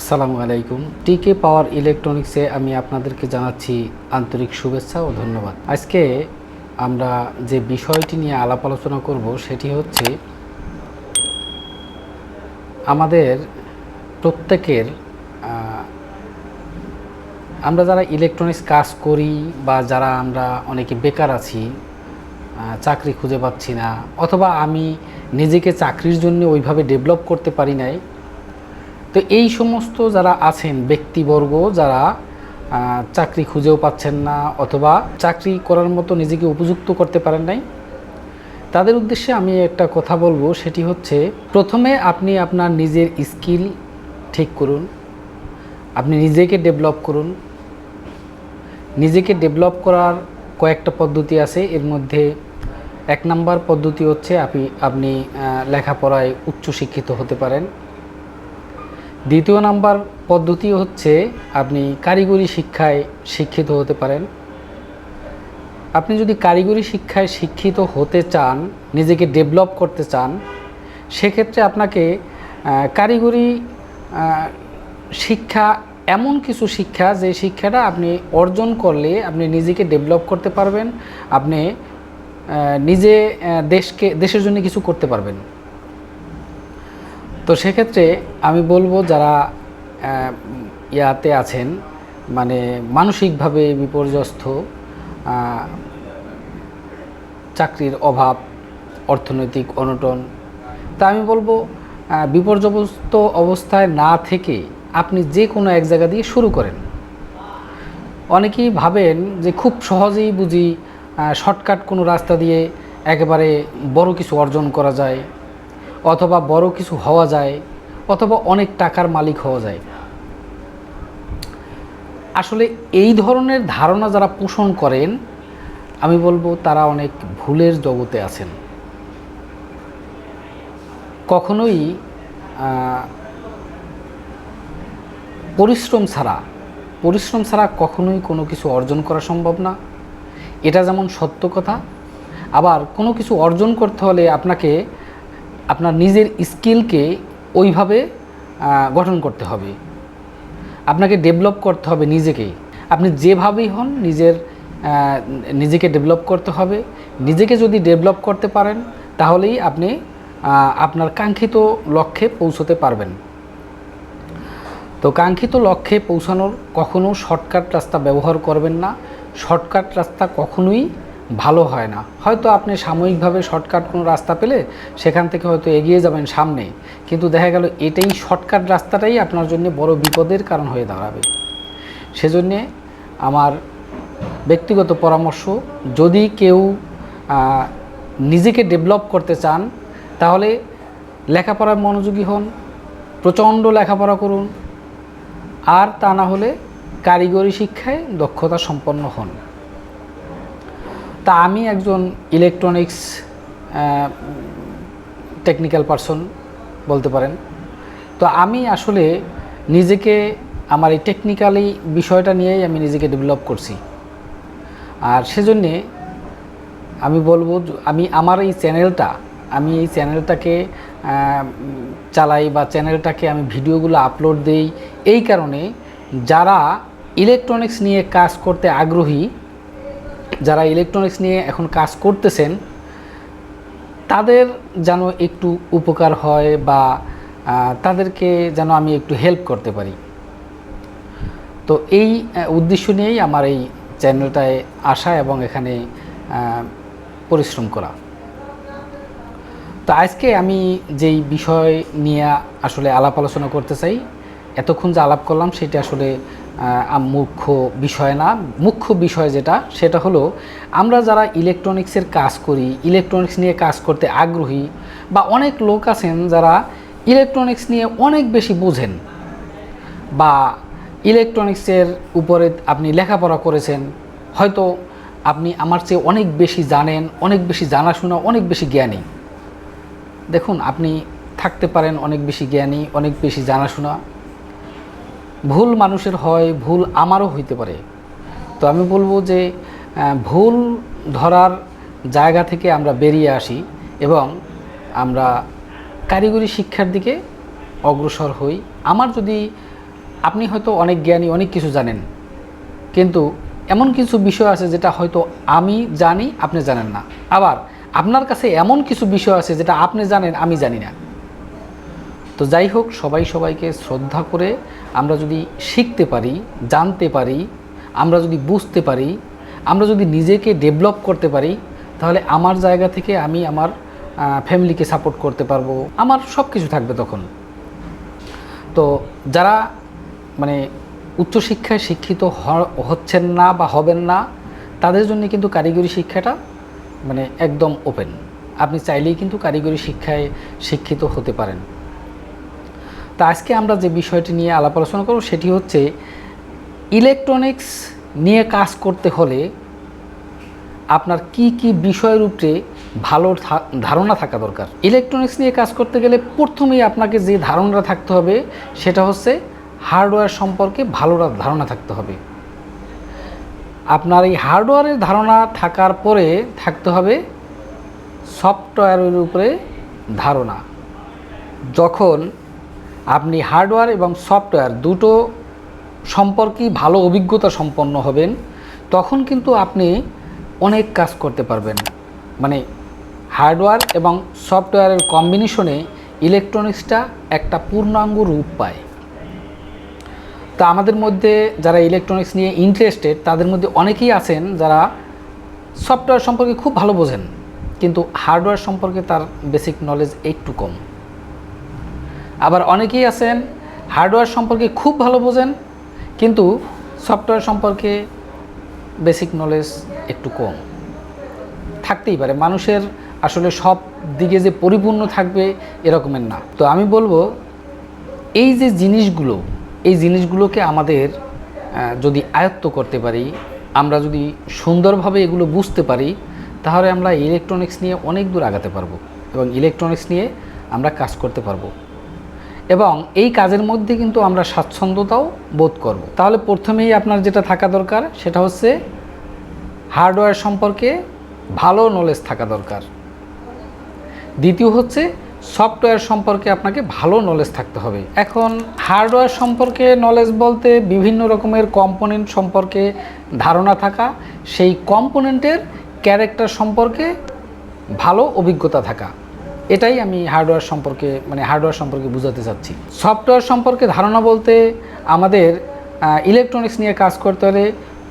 আসসালামু আলাইকুম। টিকে পাওয়ার ইলেকট্রনিক্সে আমি আপনাদেরকে জানাচ্ছি আন্তরিক শুভেচ্ছা ও ধন্যবাদ। আজকে আমরা যে বিষয়টি নিয়ে আলাপ আলোচনা করব সেটি হচ্ছে আমাদের প্রত্যেকের আমরা যারা ইলেকট্রনিক্স কাজ করি বা যারা আমরা অনেকে বেকার আছি চাকরি খুঁজে পাচ্ছি না, অথবা আমি নিজেকে চাকরির জন্য ওইভাবে ডেভেলপ করতে পারি নাই তো এই সমস্ত যারা আছেন, ব্যক্তিবর্গ, যারা চাকরি খুঁজেও পাচ্ছেন না অথবা চাকরি করার মতো নিজেকে উপযুক্ত করতে পারেন নাই, তাদের উদ্দেশ্যে আমি একটা কথা বলব, সেটি হচ্ছে প্রথমে আপনি আপনার নিজের স্কিল ঠিক করুন, আপনি নিজেকে ডেভেলপ করুন। নিজেকে ডেভেলপ করার কয়েকটা পদ্ধতি আছে, এর মধ্যে এক নাম্বার পদ্ধতি হচ্ছে আপনি আপনি লেখাপড়ায় উচ্চশিক্ষিত হতে পারেন। দ্বিতীয় নাম্বার পদ্ধতি হচ্ছে আপনি কারিগরি শিক্ষায় শিক্ষিত হতে পারেন। আপনি যদি কারিগরি শিক্ষায় শিক্ষিত হতে চান, নিজেকে ডেভেলপ করতে চান, সেক্ষেত্রে আপনাকে কারিগরি শিক্ষা, এমন কিছু শিক্ষা, যে শিক্ষাটা আপনি অর্জন করলে আপনি নিজেকে ডেভেলপ করতে পারবেন, আপনি নিজে দেশকে, দেশের জন্য কিছু করতে পারবেন। তো সেক্ষেত্রে আমি বলব যারা ইয়াতে আছেন মানে মানসিকভাবে বিপর্যস্ত চাকরির অভাব, অর্থনৈতিক অনটন, তা আমি বলব বিপর্যস্ত অবস্থায় না থেকে আপনি যে কোনো এক জায়গা দিয়ে শুরু করেন। অনেকেই ভাবেন যে খুব সহজেই বুঝি শর্টকাট কোনো রাস্তা দিয়ে একেবারে বড় কিছু অর্জন করা যায় অথবা বড় কিছু হওয়া যায়, অথবা অনেক টাকার মালিক হওয়া যায়। আসলে এই ধরনের ধারণা যারা পোষণ করেন, আমি বলব তারা অনেক ভুলের জগতে আছেন। কখনোই পরিশ্রম ছাড়া পরিশ্রম ছাড়া কখনোই কোনো কিছু অর্জন করা সম্ভব না। এটা যেমন সত্য কথা, আবার কোনো কিছু অর্জন করতে হলে আপনাকে আপনার নিজের স্কিলকে ওইভাবে গঠন করতে হবে। আপনাকে ডেভেলপ করতে হবে নিজেকেই আপনি যেভাবেই হন নিজের নিজেকে ডেভেলপ করতে হবে। নিজেকে যদি ডেভেলপ করতে পারেন, তাহলেই আপনি আপনার কাঙ্ক্ষিত লক্ষ্যে পৌঁছতে পারবেন। তো কাঙ্ক্ষিত লক্ষ্যে পৌঁছানোর কখনো শর্টকাট রাস্তা ব্যবহার করবেন না। শর্টকাট রাস্তা কখনোই ভালো হয় না। হয়তো আপনি সাময়িকভাবে শর্টকাট কোনো রাস্তা পেলে সেখান থেকে হয়তো এগিয়ে যাবেন সামনে। কিন্তু দেখা গেল এটাই শর্টকাট রাস্তাটাই আপনার জন্য বড় বিপদের কারণ হয়ে দাঁড়াবে। সেজন্যে আমার ব্যক্তিগত পরামর্শ, যদি কেউ নিজেকে ডেভেলপ করতে চান, তাহলে লেখাপড়ায় মনোযোগী হন, প্রচণ্ড লেখাপড়া করুন, আর তা না হলে কারিগরি শিক্ষায় দক্ষতা সম্পন্ন হন। তা আমি একজন ইলেকট্রনিক্স টেকনিক্যাল পারসন বলতে পারেন। তো আমি আসলে নিজেকে, আমার এই টেকনিক্যালি বিষয়টা নিয়েই আমি নিজেকে ডেভেলপ করছি। আর সেজন্যে আমি বলব আমি, আমার এই চ্যানেলটা আমি এই চ্যানেলটাকে চালাই বা চ্যানেলটাকে আমি ভিডিওগুলো আপলোড দেই, এই কারণে যারা ইলেকট্রনিক্স নিয়ে কাজ করতে আগ্রহী যারা ইলেকট্রনিক্স নিয়ে এখন কাজ করতেছেন, তাদের যেন একটু উপকার হয় বা তাদেরকে যেন আমি একটু হেল্প করতে পারি। তো এই উদ্দেশ্য নিয়েই আমার এই চ্যানেলটায় আসা এবং এখানে পরিশ্রম করা। তো আজকে আমি যেই বিষয় নিয়ে আসলে আলাপ আলোচনা করতে চাই, এতক্ষণ যে আলাপ করলাম, সেটা আসলে মুখ্য বিষয় না, মুখ্য বিষয় যেটা, সেটা হলো আমরা যারা ইলেকট্রনিক্সের কাজ করি ইলেকট্রনিক্স নিয়ে কাজ করতে আগ্রহী বা অনেক লোক আছেন যারা ইলেকট্রনিক্স নিয়ে অনেক বেশি বোঝেন বা ইলেকট্রনিক্সের উপরে আপনি লেখাপড়া করেছেন, হয়তো আপনি আমার চেয়ে অনেক বেশি জানেন, অনেক বেশি জানাশোনা, অনেক বেশি জ্ঞানী। দেখুন, আপনি থাকতে পারেন অনেক বেশি জ্ঞানী, অনেক বেশি জানাশোনা ভুল মানুষের হয়, ভুল আমারও হইতে পারে। তো আমি বলব যে ভুল ধরার জায়গা থেকে আমরা বেরিয়ে আসি এবং আমরা কারিগরি শিক্ষার দিকে অগ্রসর হই। আমার যদি, আপনি হয়তো অনেক জ্ঞানী, অনেক কিছু জানেন, কিন্তু এমন কিছু বিষয় আছে যেটা হয়তো আমি জানি, আপনি জানেন না। আবার আপনার কাছে এমন কিছু বিষয় আছে যেটা আপনি জানেন, আমি জানি না। তো যাই হোক, সবাই সবাইকে শ্রদ্ধা করে আমরা যদি শিখতে পারি, জানতে পারি, আমরা যদি বুঝতে পারি, আমরা যদি নিজেকে ডেভেলপ করতে পারি, তাহলে আমার জায়গা থেকে আমি আমার ফ্যামিলিকে সাপোর্ট করতে পারব। আমার সব কিছু থাকবে তখন। তো যারা মানে উচ্চশিক্ষায় শিক্ষিত হচ্ছেন না বা হবেন না, তাদের জন্য কিন্তু কারিগরি শিক্ষাটা মানে একদম ওপেন আপনি চাইলেই কিন্তু কারিগরি শিক্ষায় শিক্ষিত হতে পারেন। তা আজকে আমরা যে বিষয়টি নিয়ে আলাপ আলোচনা করব সেটি হচ্ছে ইলেকট্রনিক্স নিয়ে কাজ করতে হলে আপনার কি কি বিষয়ের উপরে ভালো ধারণা থাকা দরকার। ইলেকট্রনিক্স নিয়ে কাজ করতে গেলে প্রথমেই আপনাকে যে ধারণাটা থাকতে হবে সেটা হচ্ছে হার্ডওয়্যার সম্পর্কে ভালো ধারণা থাকতে হবে। আপনার এই হার্ডওয়্যারের ধারণা থাকার পরে থাকতে হবে সফটওয়্যারের উপরে ধারণা। যখন আপনি হার্ডওয়্যার এবং সফটওয়্যার দুটো সম্পর্কেই ভালো অভিজ্ঞতা সম্পন্ন হবেন, তখন কিন্তু আপনি অনেক কাজ করতে পারবেন। মানে হার্ডওয়্যার এবং সফটওয়্যারের কম্বিনেশনে ইলেকট্রনিক্সটা একটা পূর্ণাঙ্গ রূপ পায়। তা আমাদের মধ্যে যারা ইলেকট্রনিক্স নিয়ে ইন্টারেস্টেড তাদের মধ্যে অনেকেই আছেন যারা সফটওয়্যার সম্পর্কে খুব ভালো বোঝেন, কিন্তু হার্ডওয়্যার সম্পর্কে তার বেসিক নলেজ একটু কম। আবার অনেকেই আছেন হার্ডওয়্যার সম্পর্কে খুব ভালো বোঝেন, কিন্তু সফটওয়্যার সম্পর্কে বেসিক নলেজ একটু কম। থাকতেই পারে, মানুষের আসলে সব দিকে যে পরিপূর্ণ থাকবে এরকমের না। তো আমি বলব, এই যে জিনিসগুলো, এই জিনিসগুলোকে আমাদের যদি আয়ত্ত করতে পারি, আমরা যদি সুন্দরভাবে এগুলো বুঝতে পারি, তাহলে আমরা ইলেকট্রনিক্স নিয়ে অনেক দূর আগাতে পারব এবং ইলেকট্রনিক্স নিয়ে আমরা কাজ করতে পারব। এবং এই কাজের মধ্যে কিন্তু আমরা স্বাচ্ছন্দ্যতাও বোধ করব। তাহলে প্রথমেই আপনার যেটা থাকা দরকার, সেটা হচ্ছে হার্ডওয়্যার সম্পর্কে ভালো নলেজ থাকা দরকার। দ্বিতীয় হচ্ছে সফটওয়্যার সম্পর্কে আপনাকে ভালো নলেজ থাকতে হবে। এখন হার্ডওয়্যার সম্পর্কে নলেজ বলতে বিভিন্ন রকমের কম্পোনেন্ট সম্পর্কে ধারণা থাকা, সেই কম্পোনেন্টের ক্যারেক্টার সম্পর্কে ভালো অভিজ্ঞতা থাকা। এটাই আমি হার্ডওয়্যার সম্পর্কে মানে হার্ডওয়্যার সম্পর্কে বোঝাতে চাচ্ছি। সফটওয়্যার সম্পর্কে ধারণা বলতে আমাদের ইলেকট্রনিক্স নিয়ে কাজ করতে হলে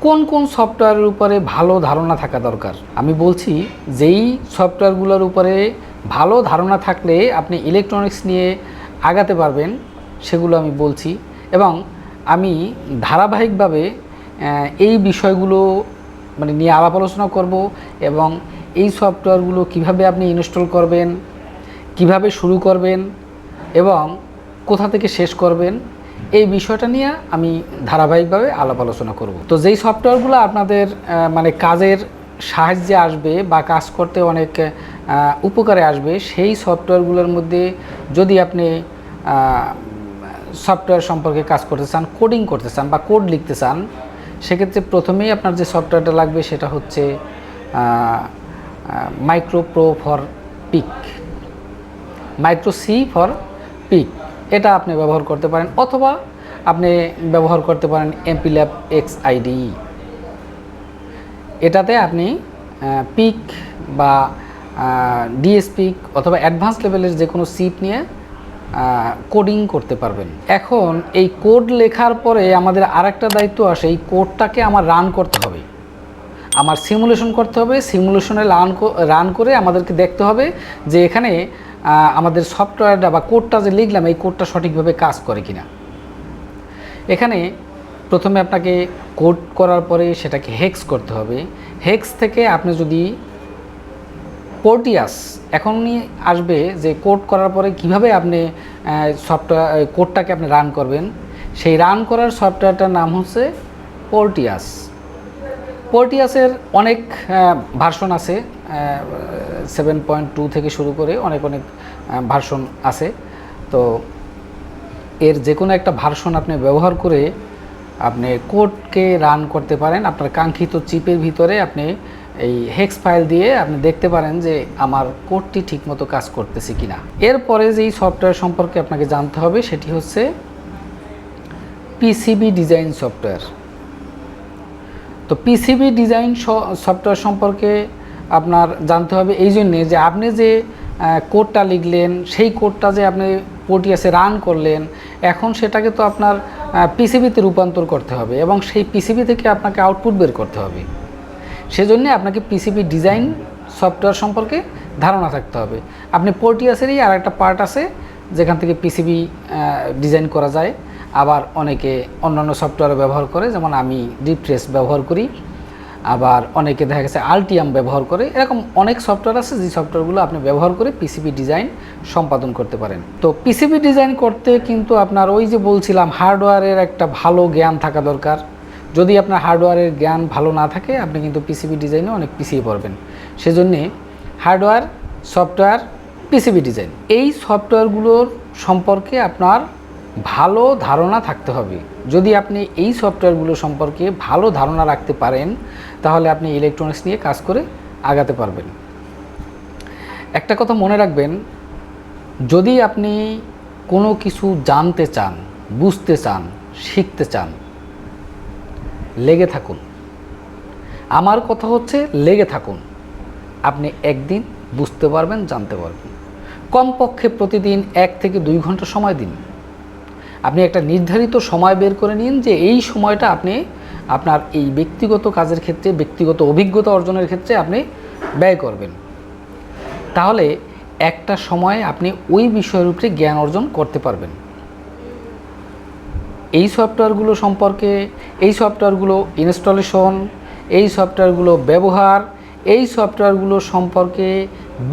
কোন কোন সফটওয়্যারের উপরে ভালো ধারণা থাকা দরকার? আমি বলছি যেই সফটওয়্যারগুলোর উপরে ভালো ধারণা থাকলে আপনি ইলেকট্রনিক্স নিয়ে আগাতে পারবেন, সেগুলো আমি বলছি। এবং আমি ধারাবাহিকভাবে এই বিষয়গুলো মানে নিয়ে আলাপ আলোচনা করব এবং এই সফটওয়্যারগুলো কীভাবে আপনি ইনস্টল করবেন কীভাবে শুরু করবেন এবং কোথা থেকে শেষ করবেন, এই বিষয়টা নিয়ে আমি ধারাবাহিকভাবে আলাপ আলোচনা করব। তো যেই সফটওয়্যারগুলো আপনাদের মানে কাজের সাহায্যে আসবে বা কাজ করতে অনেক উপকারে আসবে, সেই সফটওয়্যারগুলোর মধ্যে যদি আপনি সফটওয়্যার সম্পর্কে কাজ করতে চান, কোডিং করতে চান বা কোড লিখতে চান, সেক্ষেত্রে প্রথমেই আপনার যে সফটওয়্যারটা লাগবে সেটা হচ্ছে micro pro for PIC. Micro C for PIC. এটা আপনি ব্যবহার করতে পারেন অথবা আপনি ব্যবহার করতে পারেন এমপি ল্যাব এক্স আইডি এটাতে আপনি পিক বা ডিএসপিক অথবা অ্যাডভান্স লেভেলের যে কোনো সিট নিয়ে কোডিং করতে পারবেন। এখন এই কোড লেখার পরে আমাদের আরেকটা দায়িত্ব আসে, এই কোডটাকে আমার রান করতে হবে। আমার সিমুলেশন করতে হবে, সিমুলেশনে রান রান করে আমাদেরকে দেখতে হবে যে এখানে আমাদের সফটওয়্যারটা বা কোডটা যে লিখলাম, এই কোডটা সঠিকভাবে কাজ করে কিনা? এখানে প্রথমে আপনাকে কোড করার পরে সেটাকে হেক্স করতে হবে। হেক্স থেকে আপনি যদি পোর্টিয়াস এখনই আসবে যে কোড করার পরে কীভাবে আপনি সফটওয়্যার কোডটাকে আপনি রান করবেন, সেই রান করার সফটওয়্যারটার নাম হচ্ছে পোর্টিয়াস পোর্টিয়াসের অনেক ভার্সন আছে। সেভেন পয়েন্ট টু থেকে শুরু করে অনেক অনেক ভার্সন আছে। তো এর যে কোনো একটা ভার্সন আপনি ব্যবহার করে আপনি কোডকে রান করতে পারেন। আপনার কাঙ্ক্ষিত চিপের ভিতরে আপনি এই হেক্স ফাইল দিয়ে আপনি দেখতে পারেন যে আমার কোডটি ঠিকমতো কাজ করতেছে কিনা। এরপরে যেই সফটওয়্যার সম্পর্কে আপনাকে জানতে হবে সেটি হচ্ছে পিসিবি ডিজাইন সফটওয়্যার তো পিসিবি ডিজাইন সফটওয়্যার সম্পর্কে আপনার জানতে হবে এই জন্যে যে আপনি যে কোডটা লিখলেন, সেই কোডটা যে আপনি পোটিয়াসে রান করলেন, এখন সেটাকে তো আপনার পিসিবিতে রূপান্তর করতে হবে এবং সেই পিসিবি থেকে আপনাকে আউটপুট বের করতে হবে। সেজন্য আপনাকে পিসিবি ডিজাইন সফটওয়্যার সম্পর্কে ধারণা থাকতে হবে। আপনি পোর্টিয়াসেরই আর একটা পার্ট আছে, যেখান থেকে পিসিবি ডিজাইন করা যায়। আবার অনেকে অন্যান্য সফটওয়্যার ব্যবহার করে, যেমন আমি ডিপ্রেস ব্যবহার করি। আবার অনেকে দেখা গেছে আলটিয়াম ব্যবহার করে। এরকম অনেক সফটওয়্যার আছে, যে সফটওয়্যারগুলো আপনি ব্যবহার করে পিসিবি ডিজাইন সম্পাদন করতে পারেন। তো পিসিবি ডিজাইন করতে কিন্তু আপনার ওই যে বলছিলাম হার্ডওয়্যারের একটা ভালো জ্ঞান থাকা দরকার। যদি আপনার হার্ডওয়্যারের জ্ঞান ভালো না থাকে, আপনি কিন্তু পিসিবি ডিজাইনে অনেক পিছিয়ে পড়বেন। সেজন্যে হার্ডওয়্যার সফটওয়্যার পিসিবি ডিজাইন এই সফটওয়্যারগুলোর সম্পর্কে আপনার ভালো ধারণা থাকতে হবে। যদি আপনি এই সফটওয়্যারগুলো সম্পর্কে ভালো ধারণা রাখতে পারেন, তাহলে আপনি ইলেকট্রনিক্স নিয়ে কাজ করে আগাতে পারবেন। একটা কথা মনে রাখবেন, যদি আপনি কোনো কিছু জানতে চান, বুঝতে চান, শিখতে চান, লেগে থাকুন। আমার কথা হচ্ছে লেগে থাকুন। আপনি একদিন বুঝতে পারবেন, জানতে পারবেন। কমপক্ষে প্রতিদিন এক থেকে দুই ঘণ্টা সময় দিন। আপনি একটা নির্ধারিত সময় বের করে নিন যে এই সময়টা আপনি আপনার এই ব্যক্তিগত কাজের ক্ষেত্রে, ব্যক্তিগত অভিজ্ঞতা অর্জনের ক্ষেত্রে আপনি ব্যয় করবেন। তাহলে একটা সময়ে আপনি ওই বিষয়ের উপরে জ্ঞান অর্জন করতে পারবেন। এই সফটওয়্যারগুলো সম্পর্কে, এই সফটওয়্যারগুলো ইনস্টলেশন, এই সফটওয়্যারগুলো ব্যবহার, এই সফটওয়্যারগুলো সম্পর্কে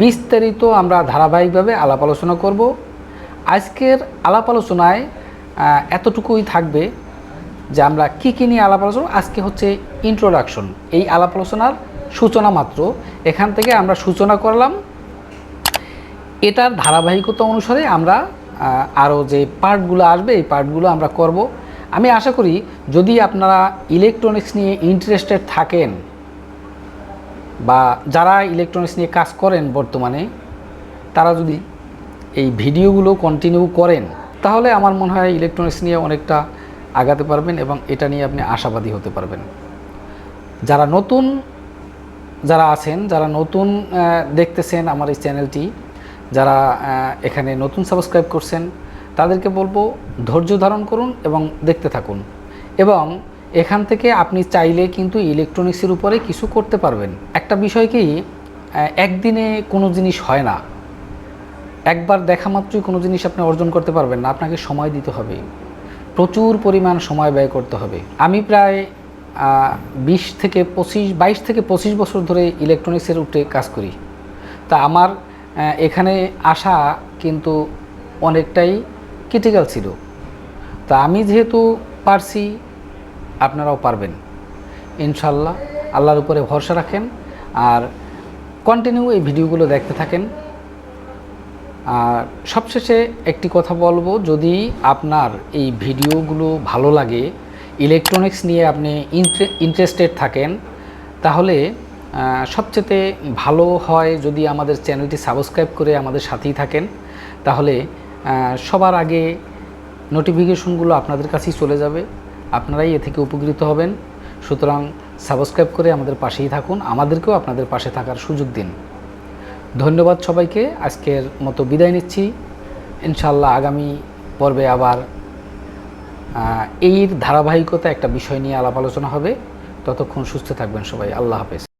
বিস্তারিত আমরা ধারাবাহিকভাবে আলাপ আলোচনা করব। আজকের আলাপ আলোচনায় এতটুকুই থাকবে যে আমরা কী কী নিয়ে আলাপ আলোচনা আজকে হচ্ছে ইন্ট্রোডাকশন এই আলাপ আলোচনার সূচনা মাত্র। এখান থেকে আমরা সূচনা করলাম। এটার ধারাবাহিকতা অনুসারে আমরা আরও যে পার্টগুলো আসবে, এই পার্টগুলো আমরা করব। আমি আশা করি যদি আপনারা ইলেকট্রনিক্স নিয়ে ইন্টারেস্টেড থাকেন বা যারা ইলেকট্রনিক্স নিয়ে কাজ করেন বর্তমানে, তারা যদি এই ভিডিওগুলো কন্টিনিউ করেন তাহলে আমার মনে হয় ইলেকট্রনিক্স নিয়ে অনেকটা আগাতে পারবেন এবং এটা নিয়ে আপনি আশাবাদী হতে পারবেন। যারা নতুন, যারা আছেন, যারা নতুন দেখতেছেন আমার এই চ্যানেলটি, যারা এখানে নতুন সাবস্ক্রাইব করছেন, তাদেরকে বলব ধৈর্য ধারণ করুন এবং দেখতে থাকুন। এবং এখান থেকে আপনি চাইলে কিন্তু ইলেকট্রনিক্সের উপরে কিছু করতে পারবেন। একটা বিষয় কি একদিনে কোনো জিনিস হয় না। একবার দেখা মাত্রই কোনো জিনিস আপনি অর্জন করতে পারবেন না, আপনাকে সময় দিতে হবে। প্রচুর পরিমাণ সময় ব্যয় করতে হবে। আমি প্রায় বিশ থেকে পঁচিশ, বাইশ থেকে পঁচিশ বছর ধরে ইলেকট্রনিক্সের উঠে কাজ করি। তা আমার এখানে আসা কিন্তু অনেকটাই ক্রিটিক্যাল ছিল। তা আমি যেহেতু পারছি, আপনারাও পারবেন। ইনশাল্লাহ আল্লাহর উপরে ভরসা রাখেন। আর কন্টিনিউ এই ভিডিওগুলো দেখতে থাকেন। আর সবশেষে একটি কথা বলব, যদি আপনার এই ভিডিওগুলো ভালো লাগে ইলেকট্রনিক্স নিয়ে আপনি ইন্টারেস্টেড থাকেন, তাহলে সবচেয়ে ভালো হয় যদি আমাদের চ্যানেলটি সাবস্ক্রাইব করে আমাদের সাথেই থাকেন, তাহলে সবার আগে নোটিফিকেশনগুলো আপনাদের কাছেই চলে যাবে, আপনারাই এ থেকে উপকৃত হবেন। সুতরাং সাবস্ক্রাইব করে আমাদের পাশেই থাকুন, আমাদেরকেও আপনাদের পাশে থাকার সুযোগ দিন। ধন্যবাদ সবাইকে। আজকের মতো বিদায় নিচ্ছি। ইনশাল্লাহ আগামী পর্বে আবার এর ধারাবাহিকতা একটা বিষয় নিয়ে আলাপ আলোচনা হবে। ততক্ষণ সুস্থ থাকবেন সবাই। আল্লাহ হাফেজ।